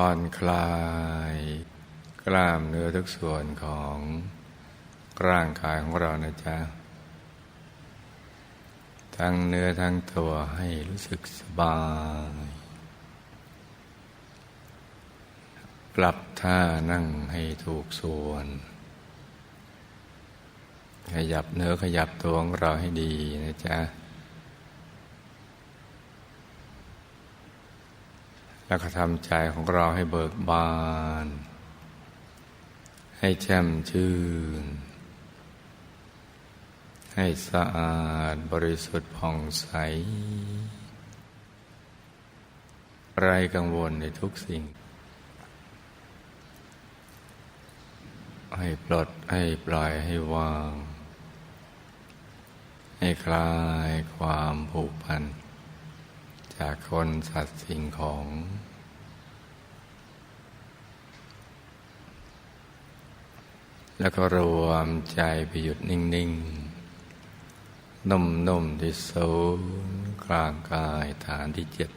ผ่อนคลาย กล้ามเนื้อทุกส่วนของร่างกายของเรานะจ๊ะ ทั้งเนื้อทั้งตัวให้รู้สึกสบาย ปรับท่านั่งให้ถูกส่วน ขยับเนื้อขยับตัวของเราให้ดีนะจ๊ะ แล้วก็ทำใจของเราให้เบิกบาน ให้แช่มชื่น ให้สะอาดบริสุทธิ์ผ่องใส ไรกังวลในทุกสิ่ง ให้ปลดให้ปล่อยให้วาง ให้คลายความผูกพัน จากคนสัตว์สิ่งของ แล้วก็รวมใจไปหยุดนิ่ง ๆ นุ่ม ๆ ที่ศูนย์กลางกายฐานที่เจ็ด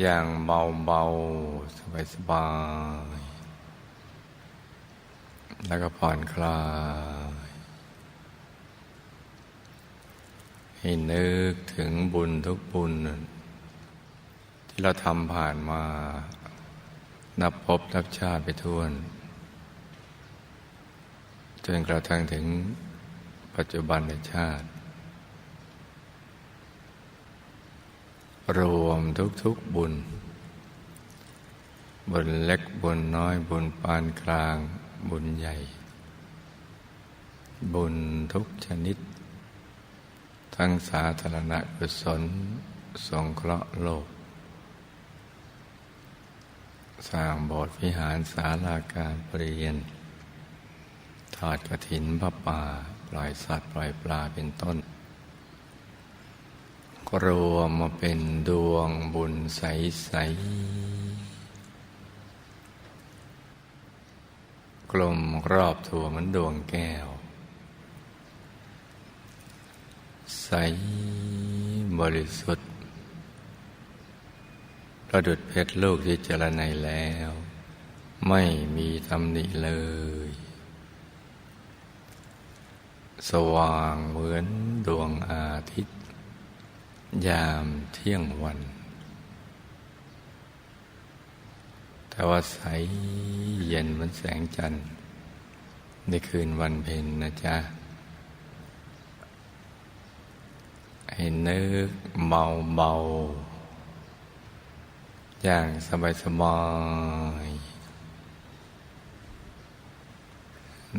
อย่างเบา ๆ สบาย ๆ แล้วก็ผ่อนคลาย ให้นึกถึงบุญทุกบุญ ที่เราทำผ่านมา นับพบนับชาติไปทั่วจนกระทั่งถึงปัจจุบันในชาติ รวมทุกๆบุญ บุญเล็กบุญน้อยบุญปานกลางบุญใหญ่ บุญทุกชนิด ทั้งสาธารณกุศลสงเคราะห์โลก สร้างโบสถ์วิหารศาลาการเปรียน ทอดกระถินพระป่า ปล่อยสัตว์ปล่อยปลาเป็นต้นก็รวมมาเป็นดวงบุญใส ๆ กลมรอบถั่วเหมือนดวงแก้ว ใสบริสุทธิ์ประดุดเพชรลูกที่เจรไนแล้ว ไม่มีตำหนิเลย สว่างเหมือนดวงอาทิตย์ ยามเที่ยงวัน แต่ว่าใสเย็นเหมือนแสงจันทร์ในคืนวันเพ็ญนะจ๊ะ ให้นึกเบาเบาอย่างสบายสบาย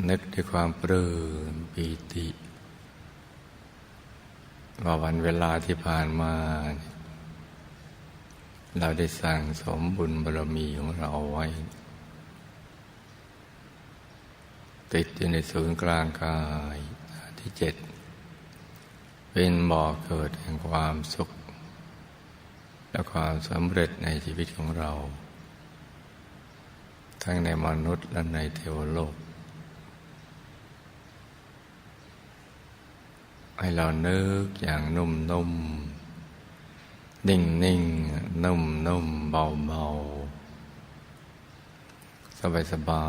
นึกด้วยความปลื้มปีติ ว่าวันเวลาที่ผ่านมา เราได้สั่งสมบุญบารมีของเราเอาไว้ ติดอยู่ในศูนย์กลางกายที่เจ็ด เป็นบ่อเกิดแห่งความสุข และความสำเร็จในชีวิตของเรา ทั้งในมนุษย์และในเทวโลก ให้เรานึกอย่างนุ่มนุ่มนิ่งนิ่งนุ่มนุ่มเบาเบาสบายสบา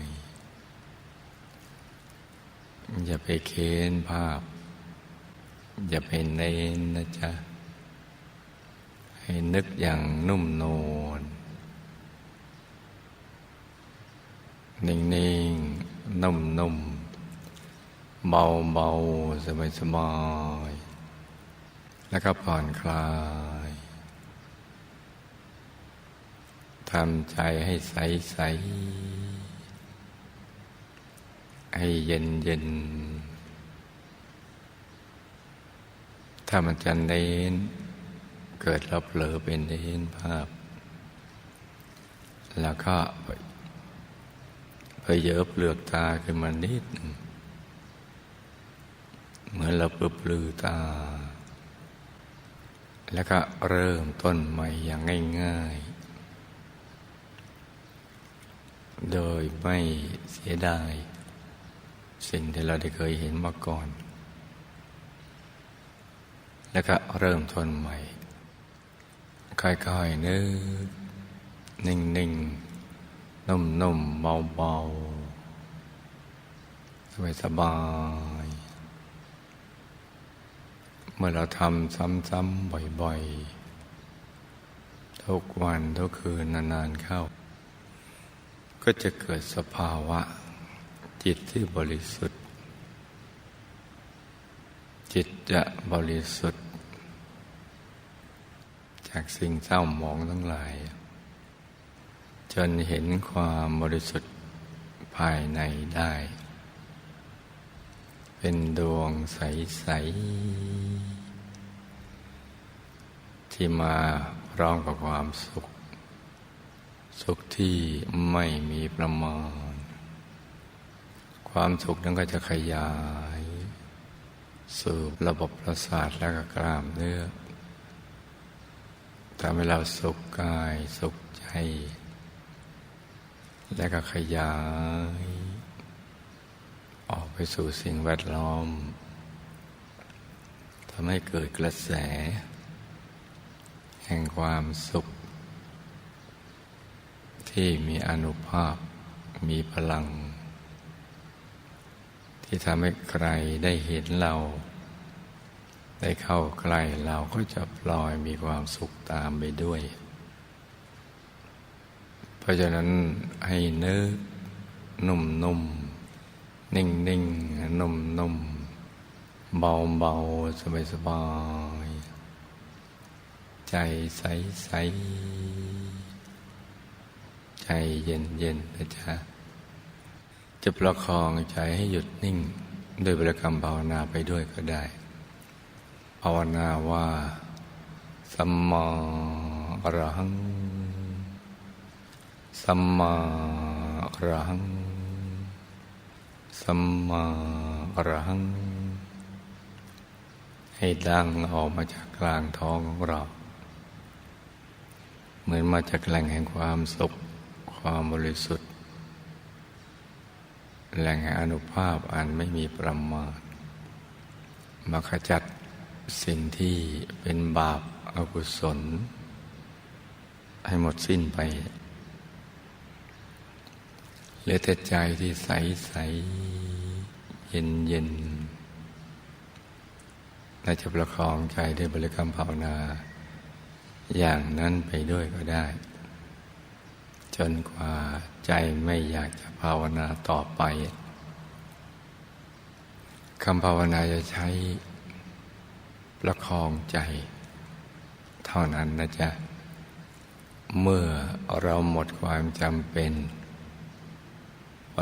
ยอย่าไปเค้นภาพ อย่าไปเน้นนะจ๊ะ ให้นึกอย่างนุ่มนวลนิ่งนิ่งนุ่มนุ่มเบาเบาสบายสบายแล้วก็ผ่อนคลายทำใจให้ใสใสให้เย็นเย็น ถ้ามันจะเน้น เกิดเราเผลอเป็นเน้นภาพ แล้วก็ไปเยอะเปลือกตาขึ้นมานิดหนึ่งเหมือนเราเปลือตา แล้วก็เริ่มต้นใหม่อย่างง่ายๆ โดยไม่เสียดาย สิ่งที่เราได้เคยเห็นมาก่อน แล้วก็เริ่มต้นใหม่ ค่อยๆนึกนิ่งๆ นุ่มๆ เบาๆ สบายๆ เมื่อเราทำซ้ำๆ บ่อยๆ ทุกวันทุกคืนนานๆ เข้า ก็จะเกิดสภาวะ จิตที่บริสุทธิ์ จิตจะบริสุทธิ์ จากสิ่งเศร้าหมองทั้งหลาย จนเห็นความบริสุทธิ์ภายในได้ เป็นดวงใส ๆ ที่มาพร้อมกับความสุข สุขที่ไม่มีประมาณ ความสุขนั้นก็จะขยาย สู่ระบบประสาทและก็กล้ามเนื้อ ทำให้เราสุขกายสุขใจ และก็ขยาย ออกไปสู่สิ่งแวดล้อมทำให้เกิดกระแส แห่งความสุข ที่มีอนุภาพมีพลัง ที่ทำให้ใครได้เห็นเรา ได้เข้าใกล้เราก็จะปล่อยมีความสุขตามไปด้วย เพราะฉะนั้นให้นึกนุ่มนุ่มนิ่งนิ่งนุ่มนุ่มเบาเบาสบายสบายใจใสใสใจเย็นเย็นนะจ๊ะจะประคองใจให้หยุดนิ่ง ด้วยบริกรรมภาวนาไปด้วยก็ได้ ภาวนาว่าสัมมาอรหัง สัมมาอรหัง สัมมาอรหัง ให้ดังออกมาจากกลางท้องของเรา เหมือนมาจากแหล่งแห่งความสุข ความบริสุทธิ์ แหล่งแห่งอนุภาพอันไม่มีประมาณมาขจัด สิ่งที่เป็นบาปอกุศล ให้หมดสิ้นไปเหลือแต่ใจที่ใสใสเย็นเย็นเราจะประคองใจด้วยบริกรรมภาวนา อย่างนั้นไปด้วยก็ได้ จนกว่าใจไม่อยากจะภาวนาต่อไปคำภาวนาจะใช้ ประคองใจ เท่านั้นนะจ๊ะ เมื่อเราหมดความจำเป็น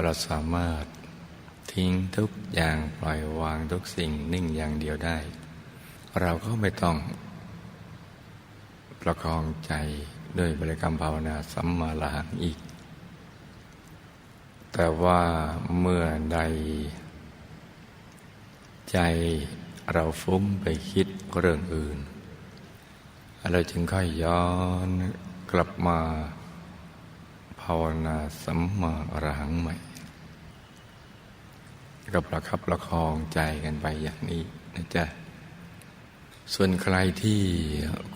เราสามารถทิ้งทุกอย่างปล่อยวางทุกสิ่งนิ่งอย่างเดียวได้ เราก็ไม่ต้อง ประคองใจด้วยบริกรรมภาวนาสัมมาลาหังอีก แต่ว่าเมื่อใด ใจ เราฟุ้งไปคิดเรื่องอื่น เราจึงค่อยย้อนกลับมา ภาวนาสัมมาอรหังใหม่ก็ประคับประคองใจกันไปอย่างนี้นะจ๊ะ ส่วนใครที่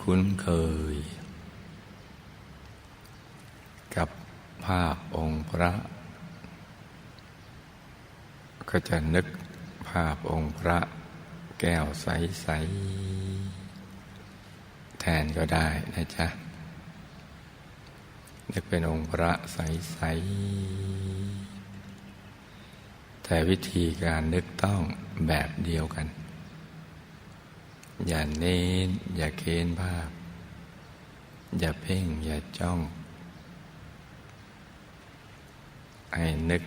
คุ้นเคย กับภาพองค์พระ ก็จะนึกภาพองค์พระ แก้วใส ๆ แทนก็ได้นะจ๊ะนึกเป็นองค์พระใส ๆ แต่วิธีการนึกต้องแบบเดียวกัน อย่าเน้น อย่าเค้นภาพ อย่าเพ่ง อย่าจ้องให้นึก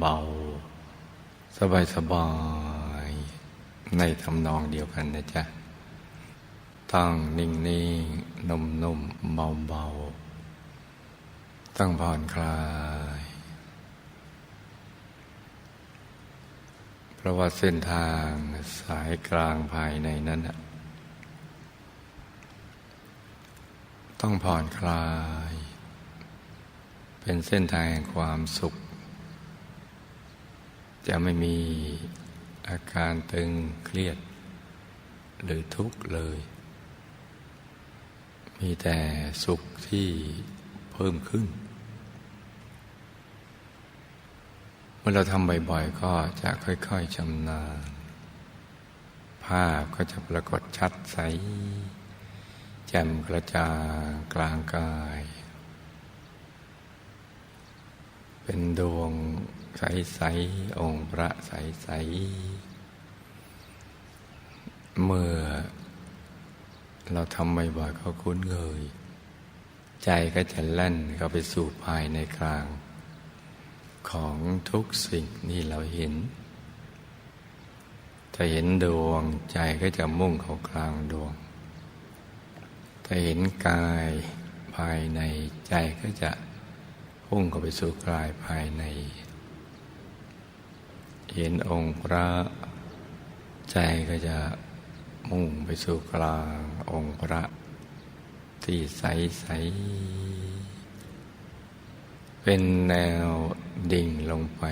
เบา ๆ สบาย ๆ ในทำนองเดียวกันนะจ๊ะตั้งนิ่งๆนุ่มๆเบาๆทต้องผ่อนคลาย เพราะว่าเส้นทางสายกลางภายในนั้นต้องผ่อนคลาย เป็นเส้นทางแห่งความสุข จะไม่มี อาการตึงเครียด หรือทุกข์เลย มีแต่สุขที่เพิ่มขึ้น เมื่อเราทำบ่อยๆ ก็จะค่อยๆชำนาญ ภาพก็จะปรากฏชัดใส แจ่มกระจ่างกลางกาย เป็นดวง ใสๆองค์พระใสๆเมื่อเราทำบ่อยๆเขาคุ้นเคยใจก็จะแล่นเข้าไปสู่ภายในกลาง ของทุกสิ่งนี่เราเห็น ถ้าเห็นดวงใจก็จะมุ่งเข้ากลางดวง ถ้าเห็นกายภายในใจก็จะพุ่งเข้าไปสู่กายภายใน เห็นองค์พระ ใจก็จะมุ่งไปสู่กลางองค์พระ ที่ใสใสเป็นแนวดิ่งลงไป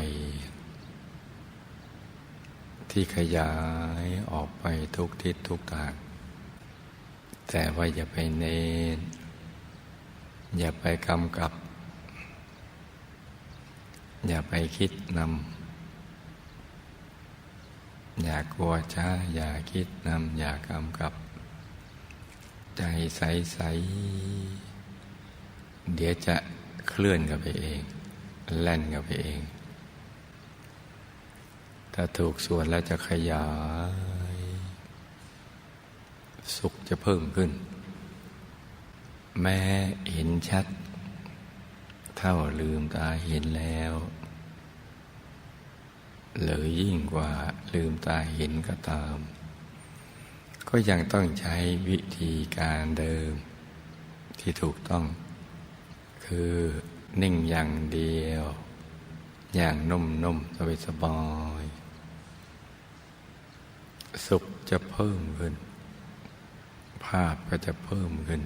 ที่ขยายออกไปทุกทิศทุกทาง แต่ว่าอย่าไปเน้นอย่าไปกำกับ อย่าไปคิดนำ อย่ากลัวช้า อย่าคิดนำอย่ากำกับ ใจใสๆเดี๋ยวจะเคลื่อนกับไปเอง แล่นกับไปเอง ถ้าถูกส่วนแล้วจะขยาย สุขจะเพิ่มขึ้น แม้เห็นชัด เท่าลืมตาเห็นแล้ว หรือยิ่งกว่าลืมตาเห็นก็ตาม ก็ยังต้องใช้วิธีการเดิมที่ถูกต้อง คือนิ่งอย่างเดียว อย่างนุ่มๆสบายสบายสุขจะเพิ่มขึ้น ภาพก็จะเพิ่มขึ้น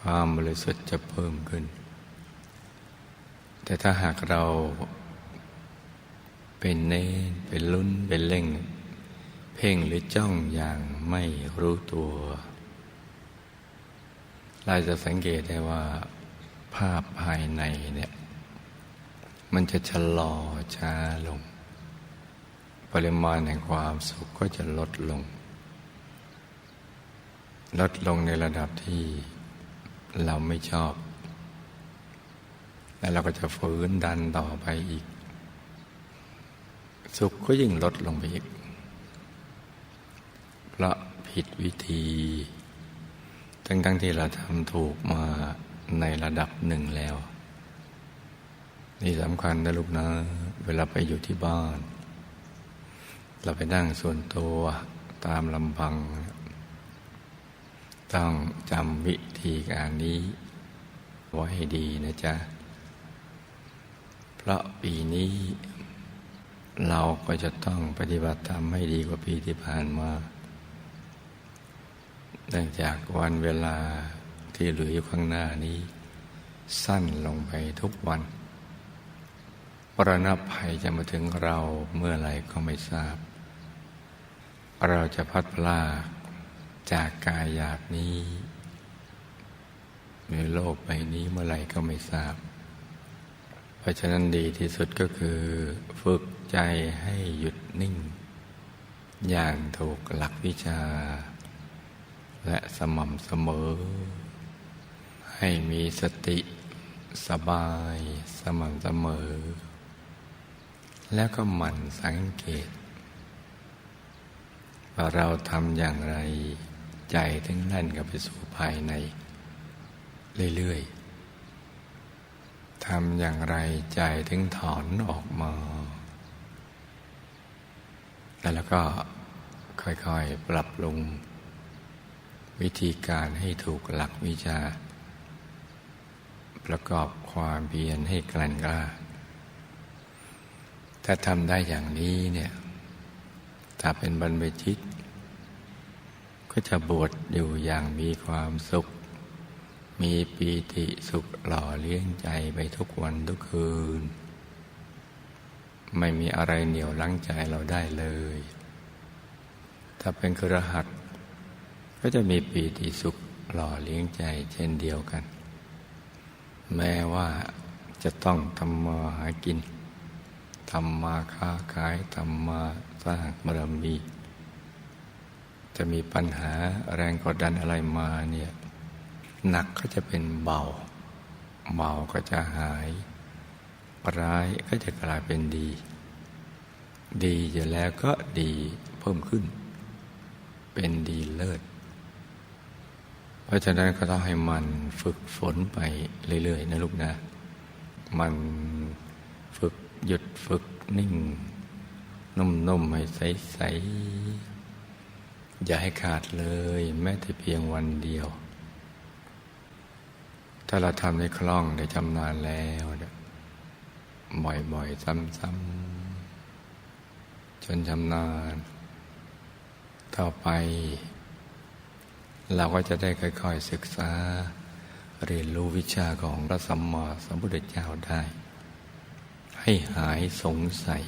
ความบริสุทธิ์จะเพิ่มขึ้น แต่ถ้าหากเรา เป็นเน้นเป็นลุ้นเป็นเล่ง เพ่งหรือจ้องอย่างไม่รู้ตัว เราจะสังเกตได้ว่า ภาพภายในเนี่ย มันจะชะลอช้าลง ปริมาณแห่งความสุขก็จะลดลง ลดลงในระดับที่เราไม่ชอบ แล้วเราก็จะฝืนดันต่อไปอีก สุขก็ยิ่งลดลงไปอีก เพราะผิดวิธี ทั้งทั้งที่เราทำถูกมาในระดับหนึ่งแล้ว นี่สำคัญนะลูกนะ เวลาไปอยู่ที่บ้าน เราไปนั่งส่วนตัวตามลำพัง ต้องจำวิธีการนี้ไว้ให้ดีนะจ๊ะ เพราะปีนี้ เราก็จะต้องปฏิบัติธรรมให้ดีกว่าปีที่ผ่านมาเนื่องจากวันเวลาที่เหลืออยู่ข้างหน้านี้ สั้นลงไปทุกวัน ปรณภัยจะมาถึงเราเมื่อไรก็ไม่ทราบ เราจะพัดพลากจากกายหยาบนี้ในโลกใบนี้เมื่อไรก็ไม่ทราบ เพราะฉะนั้นดีที่สุดก็คือฝึก ใจให้หยุดนิ่ง อย่างถูกหลักวิชา และสม่ำเสมอ ให้มีสติสบายสม่ำเสมอ แล้วก็หมั่นสังเกต ว่าเราทำอย่างไรใจถึงแล่นกับไปสู่ภายใน เรื่อยๆทำอย่างไรใจถึงถอนออกมา แล้วก็ค่อยๆปรับปรุง วิธีการให้ถูกหลักวิชาปประกอบความเพียรให้กลั่นกล้า ถ้าทำได้อย่างนี้เนี่ย ถ้าเป็นบรรพชิต ก็จะบวชอยู่อย่างมีความสุข มีปีติสุขหล่อเลี้ยงใจไปทุกวันทุกคืน ไม่มีอะไรเหนี่ยวลังใจเราได้เลย ถ้าเป็นครหัส ก็จะมีปีติสุขหล่อเลี้ยงใจเช่นเดียวกัน แม้ว่าจะต้องทำมาหากินทำมาค้าขายทำมาสร้างบารมี จะมีปัญหาแรงกดดันอะไรมาเนี่ยหนักก็จะเป็นเบาเบาก็จะหาย ร้ายก็จะกลายเป็นดี ดีอยู่แล้วก็ดีเพิ่มขึ้น เป็นดีเลิศ เพราะฉะนั้นก็ต้องให้มันฝึกฝนไปเรื่อยๆนะลูกนะ มันฝึกหยุดฝึกนิ่ง นุ่มๆให้ใสๆอย่าให้ขาดเลย แม้แต่เพียงวันเดียวถ้าเราทำได้คล่องได้จำนานแล้ว บ่อยๆ ซ้ำๆ จนชำนาญ ต่อไป เราก็จะได้ค่อยๆ ศึกษา เรียนรู้วิชาของพระสัมมาสัมพุทธเจ้าได้ ให้หายสงสัย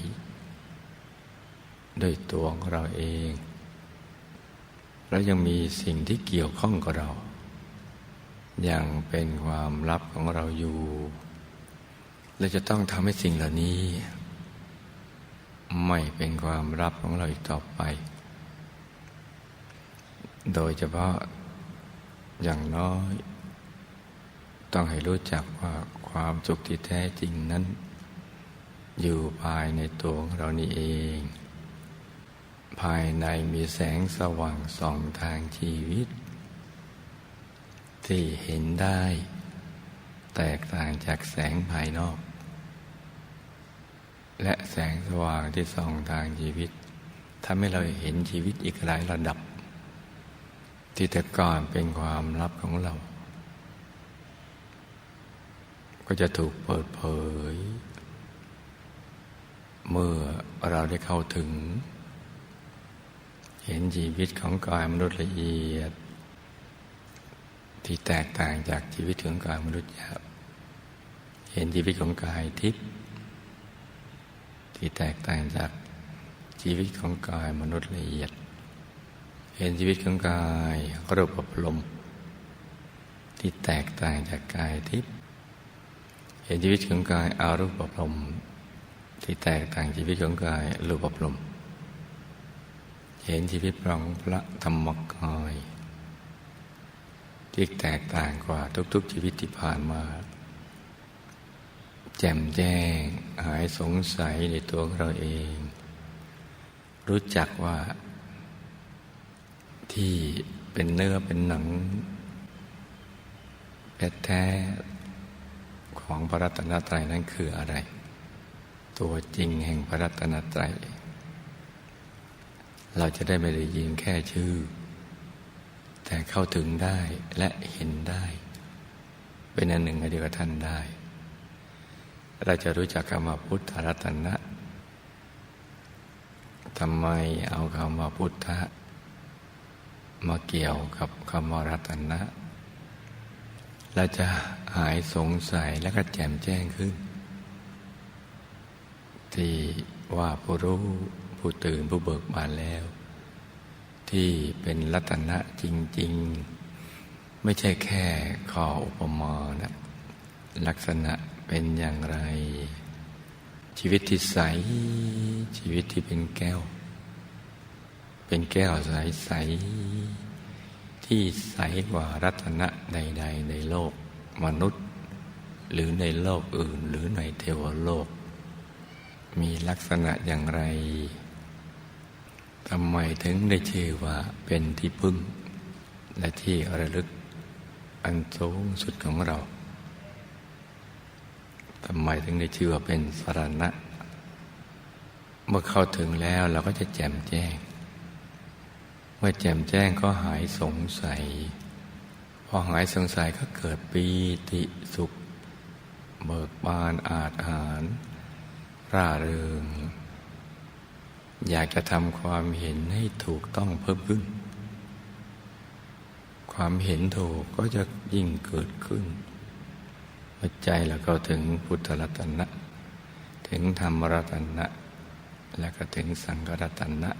ด้วยตัวของเราเอง แล้วยังมีสิ่งที่เกี่ยวข้องกับเรา อย่างเป็นความลับของเราอยู่ เราจะต้องทำให้สิ่งเหล่านี้ ไม่เป็นความลับของเราอีกต่อไป โดยเฉพาะอย่างน้อย ต้องให้รู้จักว่าความสุขที่แท้จริงนั้น อยู่ภายในตัวของเรานี่เอง ภายในมีแสงสว่างส่องทางชีวิต ที่เห็นได้ แตกต่างจากแสงภายนอก และแสงสว่างที่ส่องทางชีวิตทำให้เราเห็นชีวิตอีกหลายระดับ ที่แต่ก่อนเป็นความลับของเรา ก็จะถูกเปิดเผย เมื่อเราได้เข้าถึง เห็นชีวิตของกายมนุษย์ละเอียด ที่แตกต่างจากชีวิตของกายมนุษย์หยาบเห็นชีวิตของกายทิพย์ ที่แตกต่างจากชีวิตของกายมนุษย์ละเอียด เห็นชีวิตของกายรูปปลมที่แตกต่างจากกายทิพย์เห็นชีวิตของกายอารูปปลมที่แตกต่างชีวิตของกายรูปปลมเห็นชีวิตของพระธรรมกายที่แตกต่างกว่าทุก ๆ ชีวิตที่ผ่านมา แจ่มแจ้ง หายสงสัยในตัวเราเอง รู้จักว่า ที่เป็นเนื้อเป็นหนังแท้ ของพระรัตนตรัยนั้นคืออะไร ตัวจริงแห่งพระรัตนตรัย เราจะได้ไม่ได้ยินแค่ชื่อ แต่เข้าถึงได้และเห็นได้ เป็นอันหนึ่งอันเดียวกับท่านได้ เราจะรู้จักคำว่าพุทธรัตนะทำไมเอาคำว่าพุทธมาเกี่ยวกับคำว่ารัตนะเราจะหายสงสัยและก็แจ่มแจ้งขึ้น ที่ว่าผู้รู้ผู้ตื่นผู้เบิกบานแล้ว ที่เป็นรัตนะจริง ๆ ไม่ใช่แค่ข้ออุปมานะลักษณะ เป็นอย่างไร ชีวิตที่ใส ชีวิตที่เป็นแก้ว เป็นแก้วใสๆที่ใสกว่ารัตนะใด ๆ ในโลกมนุษย์ หรือในโลกอื่น หรือในเทวโลก มีลักษณะอย่างไรทำไมถึงได้ชื่อว่าเป็นที่พึ่ง และที่ระลึกอันสูงสุดของเรา ทำไมถึงได้ชื่อว่าเป็นสรณะ เมื่อเข้าถึงแล้วเราก็จะแจ่มแจ้ง เมื่อแจ่มแจ้งก็หายสงสัย พอหายสงสัยก็เกิดปีติสุข เบิกบานอาจหาร ร่าเริง อยากจะทำความเห็นให้ถูกต้องเพิ่มขึ้น ความเห็นถูกก็จะยิ่งเกิดขึ้น หัวใจแล้วก็ถึงพุทธรัตนะ ถึงธรรมรัตนะ แล้วก็ถึงสังฆรัตนะ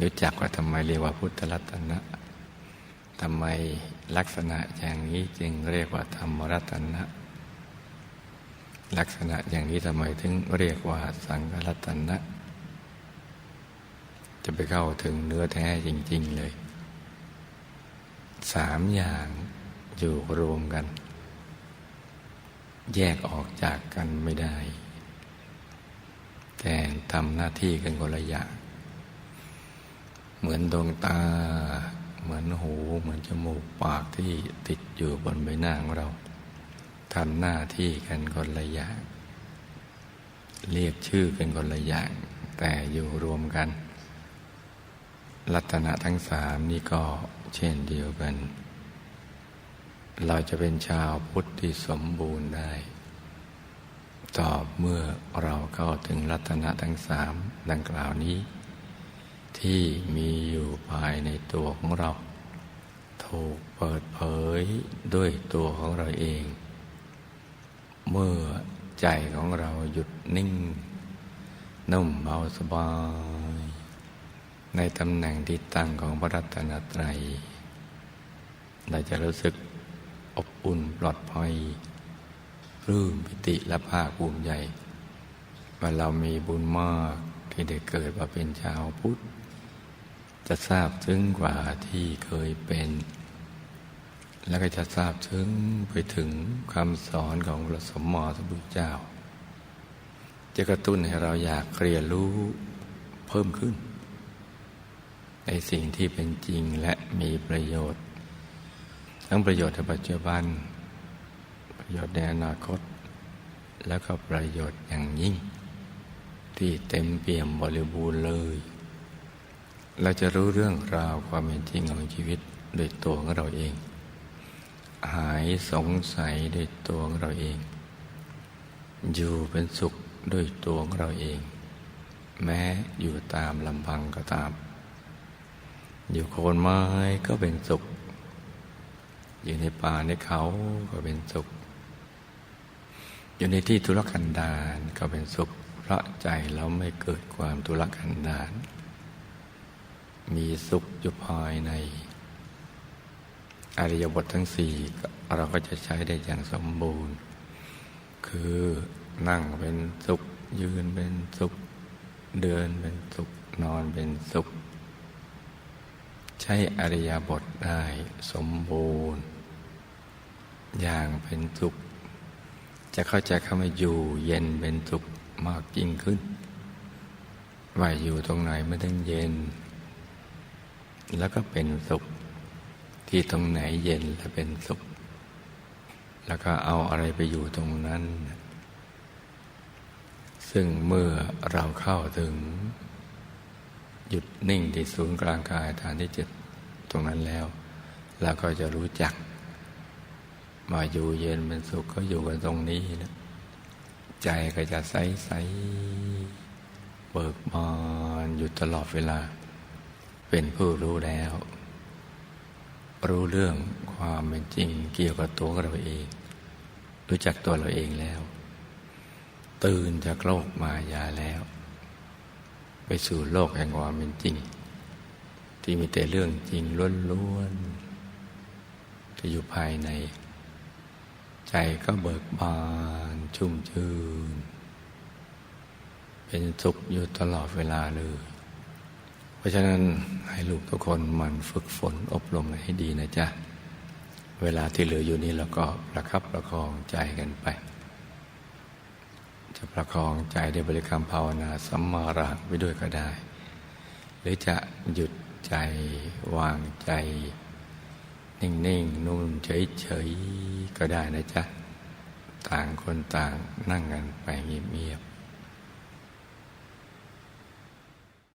รู้จักว่าทำไมเรียกว่าพุทธรัตนะทำไมลักษณะอย่างนี้จึงเรียกว่าธรรมรัตนะ ลักษณะอย่างนี้ทำไมถึงเรียกว่าสังฆรัตนะ จะไปเข้าถึงเนื้อแท้จริง ๆเลย สามอย่าง อยู่รวมกัน แยกออกจากกันไม่ได้ แต่ทำหน้าที่กันคนละอย่างเหมือนดวงตา เหมือนหู เหมือนจมูกปากที่ติดอยู่บนใบหน้าของเราทำหน้าที่กันคนละอย่างเรียกชื่อกันคนละอย่าง แต่อยู่รวมกัน ลัตนะทั้งสามนี้ก็เช่นเดียวกัน เราจะเป็นชาวพุทธที่สมบูรณ์ได้ ต่อเมื่อเราเข้าถึงรัตนะทั้งสามดังกล่าวนี้ ที่มีอยู่ภายในตัวของเรา ถูกเปิดเผยด้วยตัวของเราเอง เมื่อใจของเราหยุดนิ่ง นุ่มเบาสบาย ในตำแหน่งที่ตั้งของพระรัตนตรัย เราจะรู้สึก อบอุ่นปลอดภัยรื่นปิติและภาคภูมิใจว่าเรามีบุญมากที่ได้เกิดมาเป็นชาวพุทธ จะทราบถึงกว่าที่เคยเป็น แล้วก็จะทราบถึงไปถึงคำสอนของพระสมมติพุทเจ้า จะกระตุ้นให้เราอยากเรียนรู้เพิ่มขึ้น ในสิ่งที่เป็นจริงและมีประโยชน์ ทั้งประโยชน์ในปัจจุบัน ประโยชน์ในอนาคต แล้วก็ประโยชน์อย่างยิ่ง ที่เต็มเปี่ยมบริบูรณ์เลย เราจะรู้เรื่องราวความเป็นจริงของชีวิตโดยตัวของเราเอง หายสงสัยโดยตัวของเราเอง อยู่เป็นสุขด้วยตัวของเราเอง แม้อยู่ตามลำพังก็ตาม อยู่โคนไม้ก็เป็นสุข อยู่ในป่าในเขาก็เป็นสุข อยู่ในที่ทุรกันดารก็เป็นสุข เพราะใจเราไม่เกิดความทุรกันดารมีสุขอยู่ภายใน อริยบททั้งสี่เราก็จะใช้ได้อย่างสมบูรณ์ คือนั่งเป็นสุข ยืนเป็นสุข เดินเป็นสุข นอนเป็นสุข ใช้อริยบทได้สมบูรณ์ อย่างเป็นสุข จะเข้าใจคำว่าอยู่เย็นเป็นสุขมากยิ่งขึ้นว่าอยู่ตรงไหนไม่ต้องเย็น แล้วก็เป็นสุข ที่ตรงไหนเย็นและเป็นสุข แล้วก็เอาอะไรไปอยู่ตรงนั้น ซึ่งเมื่อเราเข้าถึง หยุดนิ่งที่ศูนย์กลางกายฐานที่เจ็ดตรงนั้นแล้วเราก็จะรู้จัก มาอยู่เย็นเป็นสุขก็อยู่กันตรงนี้นะใจก็จะใสใสเบิกบานอยู่ตลอดเวลา เป็นผู้รู้แล้ว รู้เรื่องความเป็นจริงเกี่ยวกับตัวเราเอง รู้จักตัวเราเองแล้ว ตื่นจากโลกมายาแล้ว ไปสู่โลกแห่งความเป็นจริง ที่มีแต่เรื่องจริงล้วนๆที่อยู่ภายใน ใจก็เบิกบานชุ่มชื่น เป็นสุขอยู่ตลอดเวลาเลย เพราะฉะนั้นให้ลูกทุกคนมันฝึกฝนอบรมให้ดีนะจ๊ะ เวลาที่เหลืออยู่นี้เราก็ประคับประคองใจกันไป จะประคองใจด้วยบริกรรมภาวนาสัมมาระไปด้วยก็ได้ หรือจะหยุดใจวางใจ นิ่งๆนุ่มเฉยๆก็ได้นะจ๊ะ ต่างคนต่างนั่งกันไปเงียบๆ